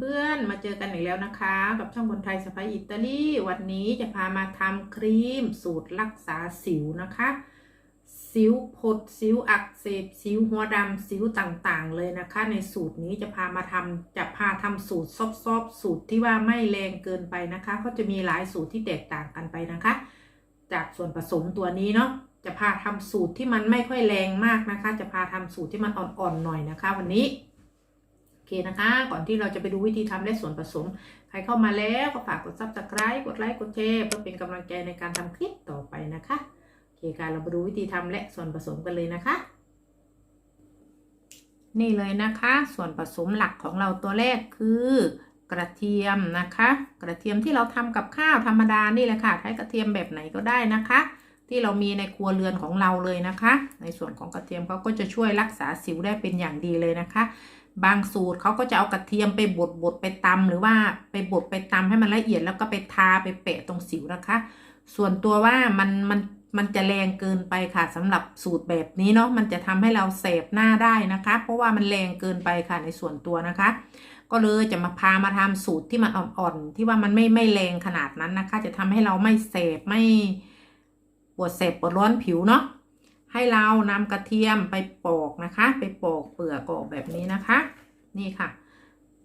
เพื่อนๆ มาเจอกันอีกแล้วนะคะ กับช่องคนไทยสไปอิตาลีวันนี้จะพามาทำครีมสูตรรักษาสิวนะคะ สิวผดสิวอักเสบสิวหัวดำสิวต่างๆ เลยนะคะ ในสูตรนี้จะพามาทำจะพาทำสูตรซอบๆ สูตรที่ว่าไม่แรงเกินไปนะคะก็จะมีหลายสูตรที่แตกต่างกันไปนะคะ จากส่วนผสมตัวนี้เนาะจะพาทำสูตรที่มันไม่ค่อยแรงมากนะคะ จะพาทำสูตรที่มันอ่อนๆหน่อยนะคะ วันนี้ เคนะคะ ก่อนที่เราจะไปดูวิธีทำและส่วนผสม ใครเข้ามาแล้วก็ฝากกด subscribe กดไลค์กดแชร์เพื่อเป็นกำลังใจในการทำคลิปต่อไปนะคะโอเคค่ะเราไปดูวิธีทำและส่วนผสมกันเลยนะคะ นี่เลยนะคะ ส่วนผสมหลักของเราตัวแรกคือกระเทียมนะคะ กระเทียมที่เราทำกับข้าวธรรมดานี่แหละค่ะใช้กระเทียมแบบไหนก็ได้นะคะ ที่เรามีในครัวเรือนของเราเลยนะคะ ในส่วนของกระเทียมเขาก็จะช่วยรักษาสิวได้เป็นอย่างดีเลยนะคะ บางสูตรเขาก็จะเอากระเทียมไปบดบดไปตำหรือว่าไปบดไปตำให้มันละเอียดแล้วก็ไปทาไปแปะตรงสิวนะคะ ส่วนตัวว่ามันมันมันจะแรงเกินไปค่ะสำหรับสูตรแบบนี้เนาะมันจะทำให้เราเสพหน้าได้นะคะ เพราะว่ามันแรงเกินไปค่ะในส่วนตัวนะคะ ก็เลยจะมาพามาทำสูตรที่มันอ่อนๆที่ว่ามันไม่ไม่แรงขนาดนั้นนะคะ จะทำให้เราไม่เสพไม่ปวดเสพปวดร้อนผิวเนาะ ให้เรานำกระเทียมไปปอกนะคะ ไปปอกเปลือกออกแบบนี้นะคะ นี่ค่ะ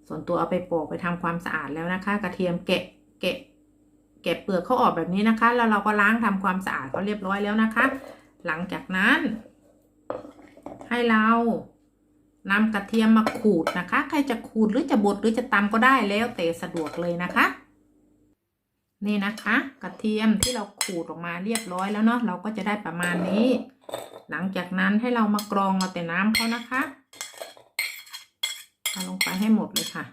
ส่วนตัวเอาไปปอกไปทำความสะอาดแล้วนะคะ กระเทียมแกะแกะแกะเปลือกเขาออกแบบนี้นะคะ แล้วเราก็ล้างทำความสะอาดเขาเรียบร้อยแล้วนะคะ หลังจากนั้น ให้เรานำกระเทียมมาขูดนะคะ ใครจะขูดหรือจะบดหรือจะตำก็ได้แล้วแต่สะดวกเลยนะคะ นี่นะคะ กระเทียมที่เราขูดออกมาเรียบร้อยแล้วเนาะเราก็จะได้ประมาณนี้ หลังจากนั้นให้เรามากรองเอาแต่น้ำเขานะคะเอาลงไปให้หมดเลยค่ะ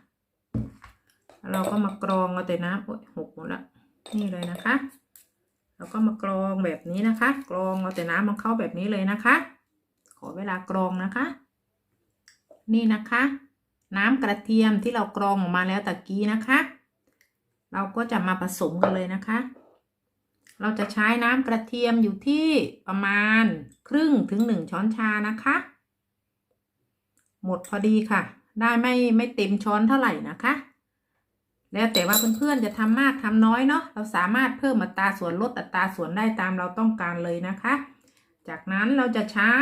เราก็มากรองเอาแต่น้ำโอ้ยหกหมดละนี่เลยนะคะเราก็มากรองแบบนี้นะคะ กรองเอาแต่น้ำมันเข้าแบบนี้เลยนะคะ ขอเวลากรองนะคะ นี่นะคะ น้ำกระเทียมที่เรากรองออกมาแล้วตะกี้นะคะ เราก็จะมาผสมกันเลยนะคะ เราจะใช้น้ำกระเทียมอยู่ที่ประมาณครึ่งถึงหนึ่งช้อนชานะคะ หมดพอดีค่ะ ได้ไม่ไม่เต็มช้อนเท่าไหร่นะคะ แล้วแต่ว่าเพื่อนๆจะทำมากทำน้อยเนาะ เราสามารถเพิ่มอัตราส่วนลดอัตราส่วนได้ตามเราต้องการเลยนะคะ จากนั้นเราจะใช้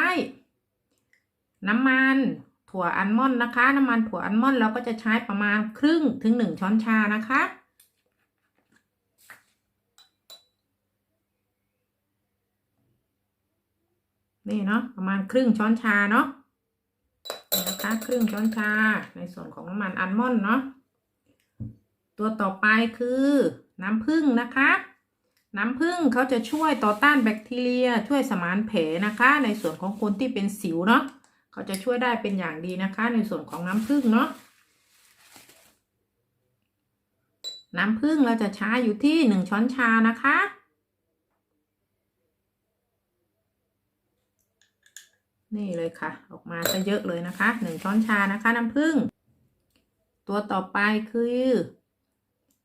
น้ำมันถั่วอัลมอนด์นะคะ น้ำมันถั่วอัลมอนด์เราก็จะใช้ประมาณครึ่งถึงหนึ่งช้อนชานะคะ นี่เนาะประมาณครึ่งช้อนชาเนาะนี่นะคะครึ่งช้อนชาในส่วนของน้ำมันอัลมอนด์เนาะตัวต่อไปคือน้ำผึ้งนะคะ น้ำผึ้งเขาจะช่วยต่อต้านแบคทีเรียช่วยสมานแผลนะคะ ในส่วนของคนที่เป็นสิวเนาะเขาจะช่วยได้เป็นอย่างดีนะคะ ในส่วนของน้ำผึ้งเนาะน้ำผึ้งเราจะใช้อยู่ที่หนึ่งช้อนชานะคะ นี่เลยค่ะ ออกมาจะเยอะเลยนะคะหนึ่งช้อนชานะคะน้ำผึ้งตัวต่อไปคือ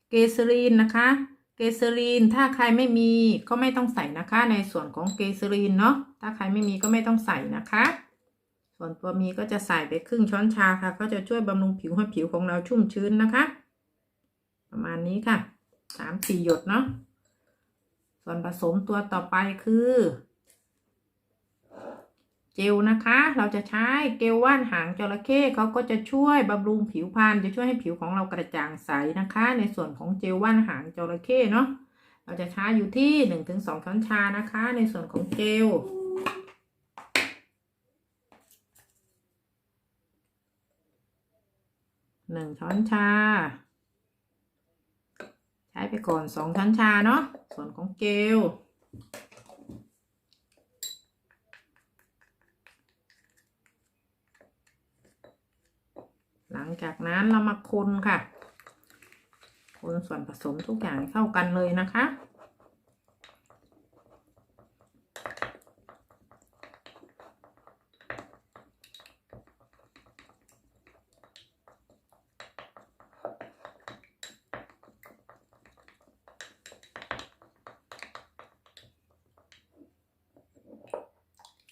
เกสรีนนะคะ เกสรีนถ้าใครไม่มีก็ไม่ต้องใส่นะคะ ในส่วนของเกสรีนเนาะถ้าใครไม่มีก็ไม่ต้องใส่นะคะ ส่วนตัวมีก็จะใส่ไปครึ่งช้อนชาค่ะ ก็จะช่วยบำรุงผิวให้ผิวของเราชุ่มชื้นนะคะ ประมาณนี้ค่ะสามสี่หยดเนาะส่วนผสมตัวต่อไปคือ เจลนะคะ เราจะใช้เกลว่านหางจระเข้เขาก็จะช่วยบำรุงผิวพรรณจะช่วยให้ผิวของเรากระจ่างใสนะคะ ในส่วนของเจลว่านหางจระเข้เนาะเราจะใช้อยู่ที่หนึ่งถึงสองช้อนชานะคะ ในส่วนของเจลหนึ่งช้อนชา ใช้ไปก่อนสองช้อนชาเนาะส่วนของเจล หลังจากนั้นเรามาคนค่ะ คนส่วนผสมทุกอย่างเข้ากันเลยนะคะ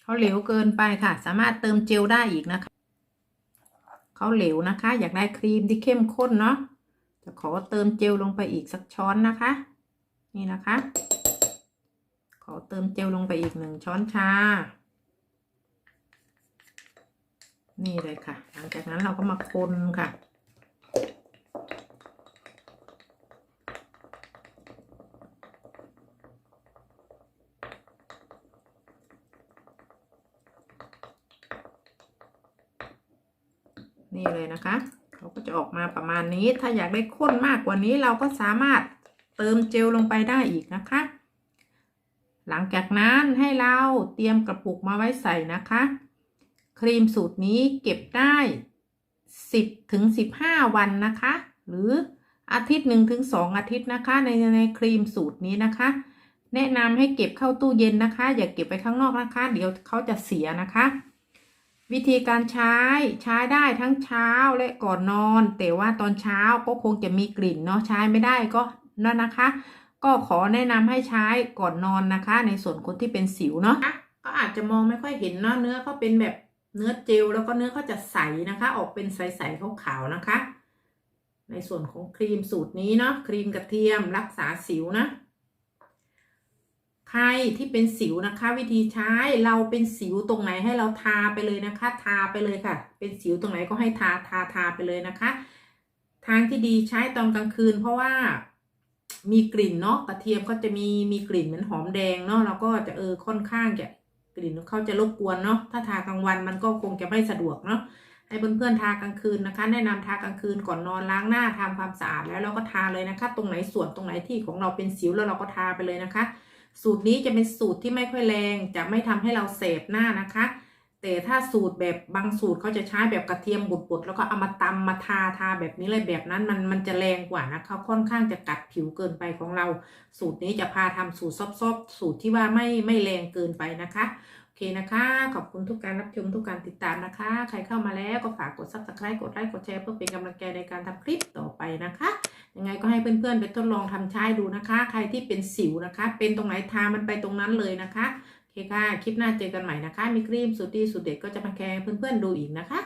เขาเหลวเกินไปค่ะ สามารถเติมเจลได้อีกนะคะ เขาเหลวนะคะ อยากได้ครีมที่เข้มข้นเนาะจะขอเติมเจลลงไปอีกสักช้อนนะคะ นี่นะคะ ขอเติมเจลลงไปอีกหนึ่งช้อนชา นี่เลยค่ะ หลังจากนั้นเราก็มาคนค่ะ นี่เลยนะคะเขาก็จะออกมาประมาณนี้ ถ้าอยากได้ข้นมากกว่านี้เราก็สามารถเติมเจลลงไปได้อีกนะคะ หลังจากนั้นให้เราเตรียมกระปุกมาไว้ใส่นะคะ ครีมสูตรนี้เก็บได้ 10ถึง15 วันนะคะ หรืออาทิตย์หนึ่งถึงสองอาทิตย์นะคะ ในในครีมสูตรนี้นะคะ แนะนำให้เก็บเข้าตู้เย็นนะคะ อย่าเก็บไปข้างนอกนะคะ เดี๋ยวเขาจะเสียนะคะ วิธีการใช้ใช้ได้ทั้งเช้าและก่อนนอน แต่ว่าตอนเช้าก็คงจะมีกลิ่นเนาะใช้ไม่ได้ก็นั่นนะคะ ก็ขอแนะนำให้ใช้ก่อนนอนนะคะ ในส่วนคนที่เป็นสิวเนาะก็อาจจะมองไม่ค่อยเห็นเนาะเนื้อเขาเป็นแบบเนื้อเจลแล้วก็เนื้อเขาจะใสนะคะ ออกเป็นใสๆขาวๆนะคะ ในส่วนของครีมสูตรนี้เนาะครีมกระเทียมรักษาสิวนะ รที่เป็นสิวนะคะ วิธีใช้เราเป็นสิวตรงไหนให้เราทาไปเลยนะคะ ทาไปเลยค่ะ เป็นสิวตรงไหนก็ให้ทาทาทาไปเลยนะคะ ทางที่ดีใช้ตอนกลางคืน เพราะว่ามีกลิ่นเนาะกระเทียมก็จะมีมีกลิ่นเหมือนหอมแดงเนาะเราก็จะเออค่อนข้างจะกลิ่นเขาจะรบกวนเนาะถ้าทากลางวันมันก็คงจะไม่สะดวกเนาะให้เพื่อนๆทากลางคืนนะคะ แนะนำทากลางคืนก่อนนอนล้างหน้าทำความสะอาดแล้วเราก็ทาเลยนะคะ ตรงไหนส่วนตรงไหนที่ของเราเป็นสิวแล้วเราก็ทาไปเลยนะคะ สูตรนี้จะเป็นสูตรที่ไม่ค่อยแรงจะไม่ทำให้เราเสพหน้านะคะ แต่ถ้าสูตรแบบบางสูตรเขาจะใช้แบบกระเทียมบดๆแล้วก็เอามาตำมาทาทาแบบนี้เลยแบบนั้นมันมันจะแรงกว่านะคะค่อนข้างจะกัดผิวเกินไปของเรา สูตรนี้จะพาทำสูตรซอบๆสูตรที่ว่าไม่ไม่แรงเกินไปนะคะ เคนะคะ ขอบคุณทุกการรับชมทุกการติดตามนะคะ ใครเข้ามาแล้วก็ฝากกด subscribe กดไลค์กดแชร์เพื่อเป็นกำลังใจในการทำคลิปต่อไปนะคะ ยังไงก็ให้เพื่อนๆไปทดลองทำใช้ดูนะคะ ใครที่เป็นสิวนะคะ เป็นตรงไหนทามันไปตรงนั้นเลยนะคะ โอเคค่ะ คลิปหน้าเจอกันใหม่นะคะ มีครีมสุดดีสุดเด็ดก็จะมาแชร์เพื่อนๆดูอีกนะคะ